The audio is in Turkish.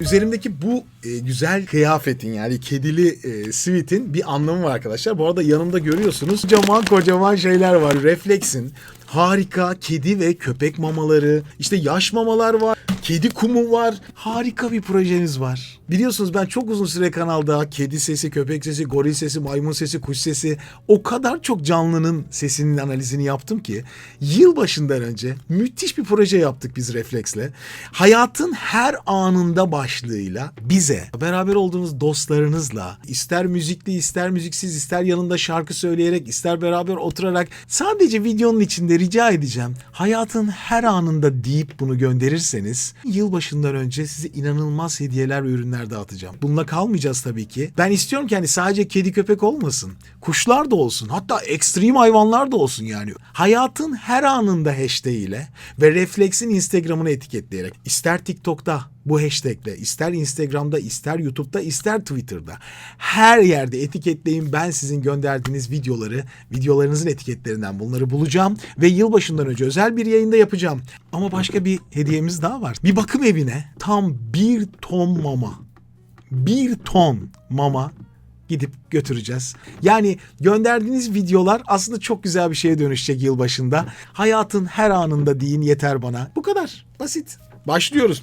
Üzerimdeki bu e, güzel kıyafetin yani kedili e, sweat'in bir anlamı var arkadaşlar. Bu arada yanımda görüyorsunuz kocaman kocaman şeyler var. Reflex'in harika kedi ve köpek mamaları, işte yaş mamalar var, kedi kumu var. Harika bir projeniz var. Biliyorsunuz ben çok uzun süre kanalda kedi sesi, köpek sesi, goril sesi, maymun sesi, kuş sesi o kadar çok canlının sesinin analizini yaptım ki yılbaşından önce müthiş bir proje yaptık biz Reflex'le. Hayatın her anında başlığıyla bize beraber olduğunuz dostlarınızla ister müzikli ister müziksiz ister yanında şarkı söyleyerek ister beraber oturarak sadece videonun içinde rica edeceğim. Hayatın her anında deyip bunu gönderirseniz yılbaşından önce size inanılmaz hediyeler ve ürünler dağıtacağım. Bununla kalmayacağız tabii ki. Ben istiyorum ki hani sadece kedi köpek olmasın. Kuşlar da olsun. Hatta ekstrem hayvanlar da olsun yani. Hayatın her anında hashtag ile ve Reflex'in Instagram'ını etiketleyerek ister TikTok'ta bu hashtagle ister Instagram'da ister YouTube'da ister Twitter'da her yerde etiketleyin ben sizin gönderdiğiniz videoları videolarınızın etiketlerinden bunları bulacağım ve yılbaşından önce özel bir yayında yapacağım. Ama başka bir hediyemiz daha var. Bir bakım evine tam bir ton mama bir ton mama gidip götüreceğiz. Yani gönderdiğiniz videolar aslında çok güzel bir şeye dönüşecek yılbaşında. Hayatın her anında deyin yeter bana. Bu kadar basit. Başlıyoruz.